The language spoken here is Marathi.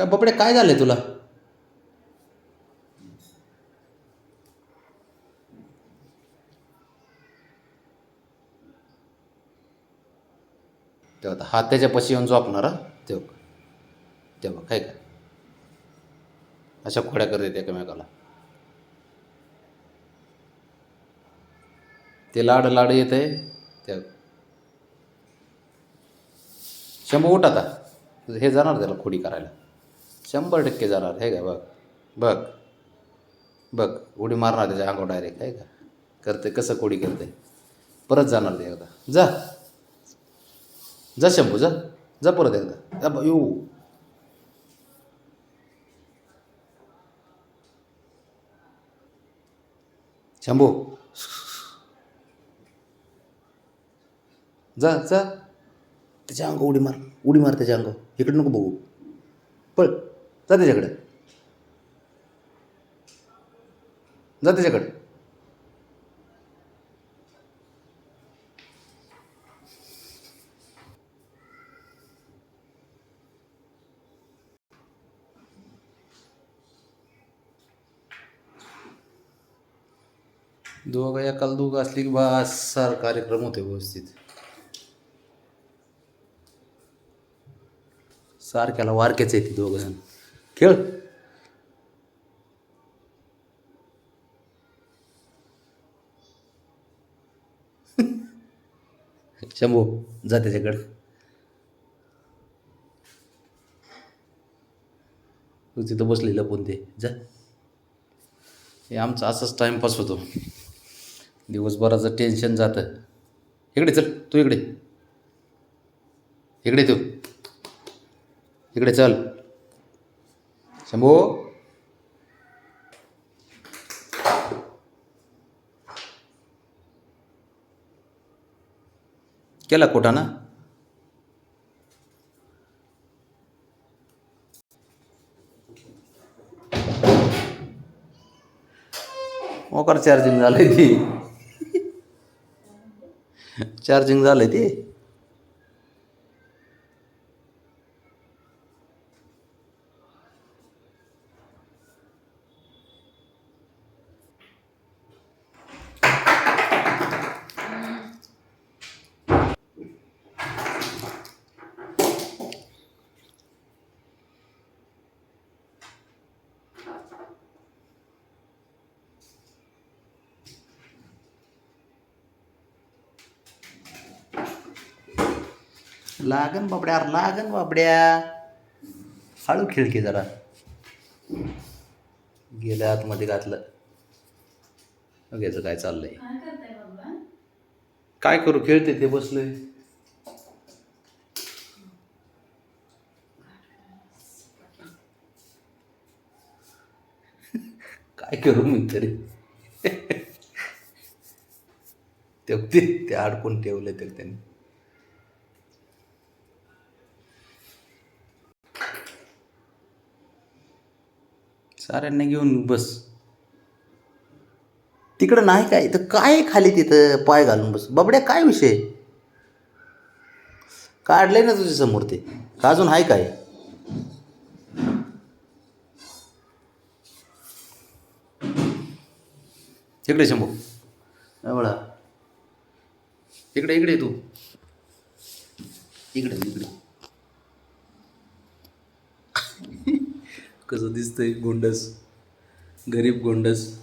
काय बापडे काय झालंय तुला? तेव्हा आता. हात त्याच्यापाशी येऊन झोपणार तेव्हा तेव्हा काय का? अशा खोड्या करते एकमेकाला. ते लाड लाड येत आहे त्या शंभर उठ आता. हे जाणार त्याला खोडी करायला. शंभर टक्के जाणार हे का? बघ बघ बघ उडी मारणार त्याच्या अंगावर डायरेक्ट आहे का? करते कसं कोडी करते? परत जाणार ते एकदा. जा. जा शंभू जा. जा परत एकदा. जा येऊ शंभू. जा जा. त्याच्या अंग उडी मार उडी मार त्याच्या अंग इकडे नको बघू. पळ. जा त्याच्याकडे. जा त्याच्याकडे. दोघं एकाला दोघं असली की बा सार कार्यक्रम होते व्यवस्थित. सारख्याला वारक्याच येते दोघं जण. खेळ शंभू जा त्याच्याकडे तू तिथं बसलेलं पण ते जा हे आमचा असाच टाईमपास होतो दिवसभराचं टेन्शन जातं इकडे चल तू इकडे इकडे तू इकडे चल शंभू केला कोटा ना मोकार चार्जिंग झालंय ती चार्जिंग झालंय ते लागन बाबड्या अरे लागन बाबड्या. हळू खेळ की जरा. गेलं आतमध्ये घातलं. बघ याचं काय चाललंय. काय करू खेळते ते बसलोय. काय करू मी तरी? ते ते ते अडकून ठेवलं तर त्यांनी. साऱ्यांना घेऊन बस. तिकडं नाही काय तर काय खाली तिथं पाय घालून बस. बाबड्या काय विषय? काढलंय ना तुझ्या समोर ते. का अजून आहे काय? इकडे शंभू. एवढा इकडे इकडे तू. इकडे इकडे. कसं दिसतंय गोंडस? गरीब गोंडस.